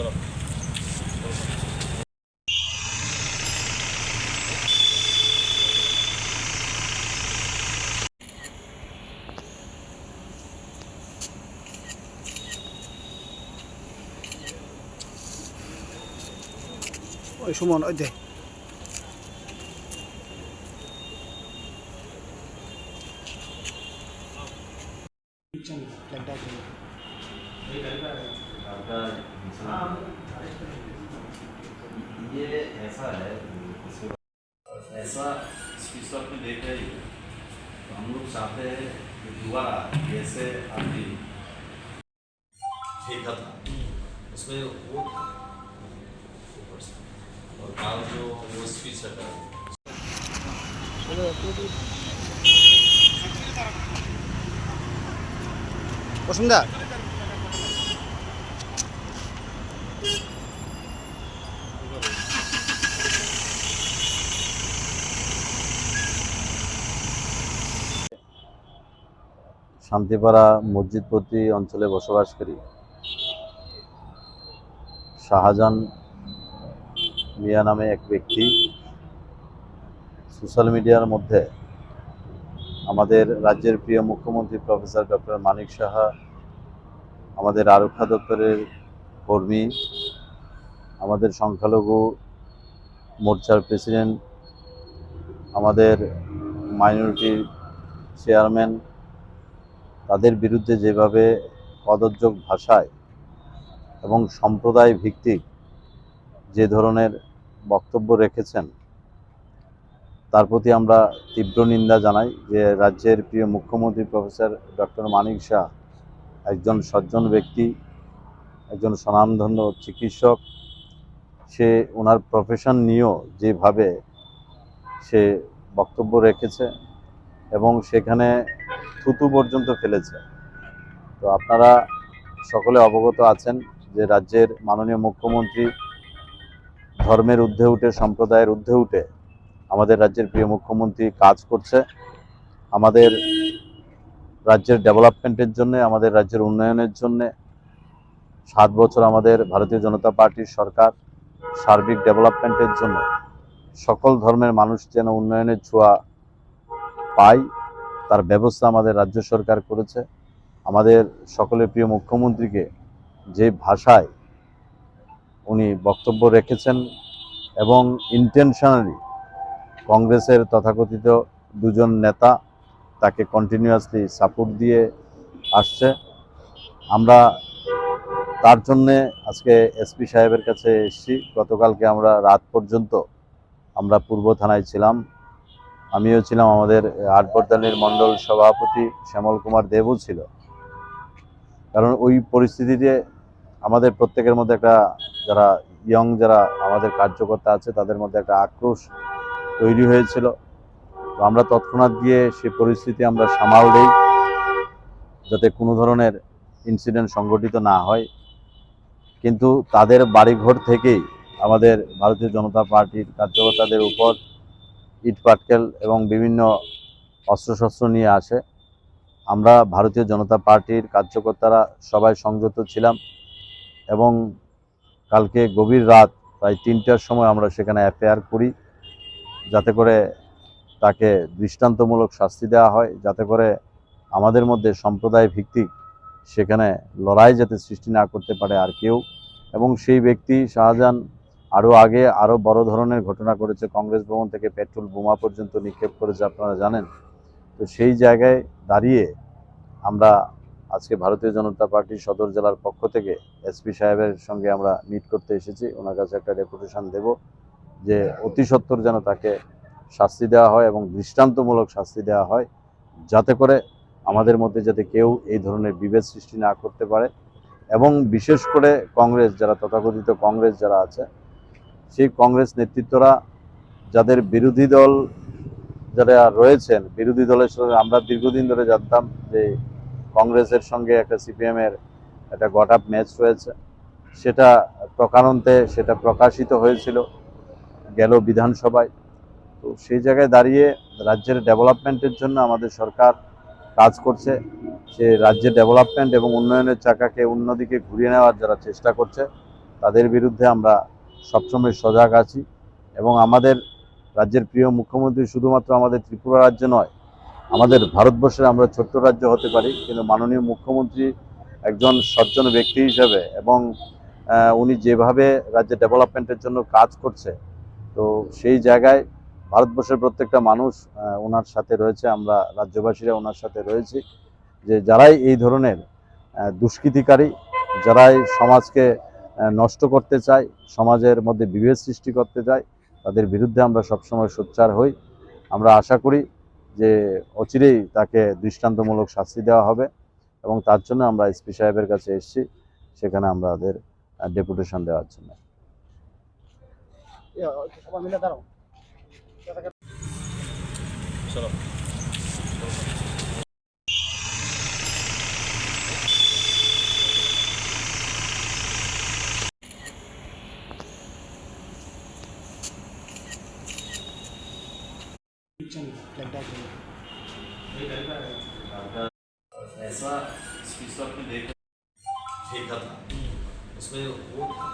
চলো। ওই সুমন ওই দে। ये ऐसा है ऐसा चीज़ तो आपने देखा तो हम लोग चाहते हैं कि दोबारा जैसे आपने देखा था उसमें वो था और काल जो वो स्पीच हटा वसुंधरा শান্তিপাড়া মসজিদপতি অঞ্চলে বসবাসকারী শাহজাহান মিয়া নামে এক ব্যক্তি সোশ্যাল মিডিয়ার মধ্যে আমাদের রাজ্যের প্রিয় মুখ্যমন্ত্রী প্রফেসর ডক্টর মানিক সাহা, আমাদের আরক্ষা দপ্তরের কর্মী, আমাদের সংখ্যালঘু মোর্চার প্রেসিডেন্ট, আমাদের মাইনরিটি চেয়ারম্যান তাদের বিরুদ্ধে যেভাবে কদর্যক ভাষায় এবং সম্প্রদায় ভিত্তিক যে ধরনের বক্তব্য রেখেছেন, তার প্রতি আমরা তীব্র নিন্দা জানাই যে রাজ্যের প্রিয় মুখ্যমন্ত্রী প্রফেসর ডক্টর মানিক শাহ একজন সজ্জন ব্যক্তি, একজন স্বনামধন্য চিকিৎসক, সে ওনার প্রফেশন নিয়েও যেভাবে সে বক্তব্য রেখেছে এবং সেখানে থুতু পর্যন্ত ফেলেছে। তো আপনারা সকলে অবগত আছেন যে রাজ্যের মাননীয় মুখ্যমন্ত্রী ধর্মের ঊর্ধ্বে উঠে, সম্প্রদায়ের ঊর্ধ্বে উঠে আমাদের রাজ্যের প্রিয় মুখ্যমন্ত্রী কাজ করছে। আমাদের রাজ্যের ডেভেলপমেন্টের জন্য, আমাদের রাজ্যের উন্নয়নের জন্য সাত বছর আমাদের ভারতীয় জনতা পার্টির সরকার সার্বিক ডেভেলপমেন্টের জন্য সকল ধর্মের মানুষ যেন উন্নয়নের ছোঁয়া পায়। তার ব্যবস্থা আমাদের রাজ্য সরকার করেছে। আমাদের সকলের প্রিয় মুখ্যমন্ত্রীকে যে ভাষায় উনি বক্তব্য রেখেছেন এবং ইন্টেনশনালি কংগ্রেসের তথাকথিত দুজন নেতা তাকে কন্টিনিউয়াসলি সাপোর্ট দিয়ে আসছে। আমরা তার জন্যে আজকে এসপি সাহেবের কাছে এসেছি। গতকালকে আমরা রাত পর্যন্ত আমরা পূর্ব থানায় ছিলাম। আমিও ছিলাম আমাদের আটবর্দানির মণ্ডল সভাপতি শ্যামল কুমার দেবও ছিল। কারণ ওই পরিস্থিতিতে আমাদের প্রত্যেকের মধ্যে একটা যারা ইয়ং যারা আমাদের কার্যকর্তা আছে, তাদের মধ্যে একটা আক্রোশ তৈরি হয়েছিল। তো আমরা তৎক্ষণাৎ গিয়ে সে পরিস্থিতি আমরা সামাল দিই, যাতে কোনো ধরনের ইনসিডেন্ট সংঘটিত না হয়। কিন্তু তাদের বাড়িঘর থেকেই আমাদের ভারতীয় জনতা পার্টির কার্যকর্তাদের উপর ইট পাটকেল এবং বিভিন্ন অস্ত্রশস্ত্র নিয়ে আসে। আমরা ভারতীয় জনতা পার্টির কার্যকর্তারা সবাই সংযত ছিলাম এবং কালকে গভীর রাত প্রায় তিনটার সময় আমরা সেখানে এফআইআর করি, যাতে করে তাকে দৃষ্টান্তমূলক শাস্তি দেওয়া হয়, যাতে করে আমাদের মধ্যে সম্প্রদায় ভিত্তিক সেখানে লড়াই যাতে সৃষ্টি না করতে পারে আর কেউ। এবং সেই ব্যক্তি শাহজাহান আরও আগে আরও বড় ধরনের ঘটনা করেছে কংগ্রেস ভবন থেকে পেট্রোল বোমা পর্যন্ত নিক্ষেপ করেছে, আপনারা জানেন। তো সেই জায়গায় দাঁড়িয়ে আমরা আজকে ভারতীয় জনতা পার্টির সদর জেলার পক্ষ থেকে এসপি সাহেবের সঙ্গে আমরা মিট করতে এসেছি। ওনার কাছে একটা ডেপুটেশন দেব যে অতি সত্বর যেন তাকে শাস্তি দেওয়া হয় এবং দৃষ্টান্তমূলক শাস্তি দেওয়া হয়, যাতে করে আমাদের মধ্যে যাতে কেউ এই ধরনের বিভেদ সৃষ্টি না করতে পারে। এবং বিশেষ করে কংগ্রেস, যারা তথাকথিত কংগ্রেস যারা আছে সেই কংগ্রেস নেতৃত্বরা যাদের বিরোধী দল যারা রয়েছেন, বিরোধী দলের সঙ্গে আমরা দীর্ঘদিন ধরে জানতাম যে কংগ্রেসের সঙ্গে একটা সিপিএমের একটা গট আপ ম্যাচ রয়েছে। সেটা প্রকারান্তে সেটা প্রকাশিত হয়েছিল, গেল বিধানসভায়। তো সেই জায়গায় দাঁড়িয়ে রাজ্যের ডেভেলপমেন্টের জন্য আমাদের সরকার কাজ করছে। সে রাজ্যের ডেভেলপমেন্ট এবং উন্নয়নের চাকাকে অন্যদিকে ঘুরিয়ে নেওয়ার যারা চেষ্টা করছে, তাদের বিরুদ্ধে আমরা সবসময় সজাগ আছি এবং আমাদের রাজ্যের প্রিয় মুখ্যমন্ত্রী শুধুমাত্র আমাদের ত্রিপুরা রাজ্য নয়, আমাদের ভারতবর্ষের আমরা ছোট্ট রাজ্য হতে পারি, কিন্তু মাননীয় মুখ্যমন্ত্রী একজন সজ্জন ব্যক্তি হিসেবে এবং উনি যেভাবে রাজ্যে ডেভেলপমেন্টের জন্য কাজ করছে, তো সেই জায়গায় ভারতবর্ষের প্রত্যেকটা মানুষ ওনার সাথে রয়েছে, আমরা রাজ্যবাসীরা ওনার সাথে রয়েছি, যে যারাই এই ধরনের দুষ্কৃতিকারী, যারাই সমাজকে নষ্ট করতে চায়, সমাজের মধ্যে বিভেদ সৃষ্টি করতে চায়, তাদের বিরুদ্ধে আমরা সবসময় সোচ্চার হই। আমরা আশা করি যে অচিরেই তাকে দৃষ্টান্তমূলক শাস্তি দেওয়া হবে এবং তার জন্য আমরা এসপি সাহেবের কাছে এসেছি, সেখানে আমাদের ডেপুটেশন দেওয়ার জন্য। সবাই ऐसा स्पीच आपने देखा देखा था उसमें वो था।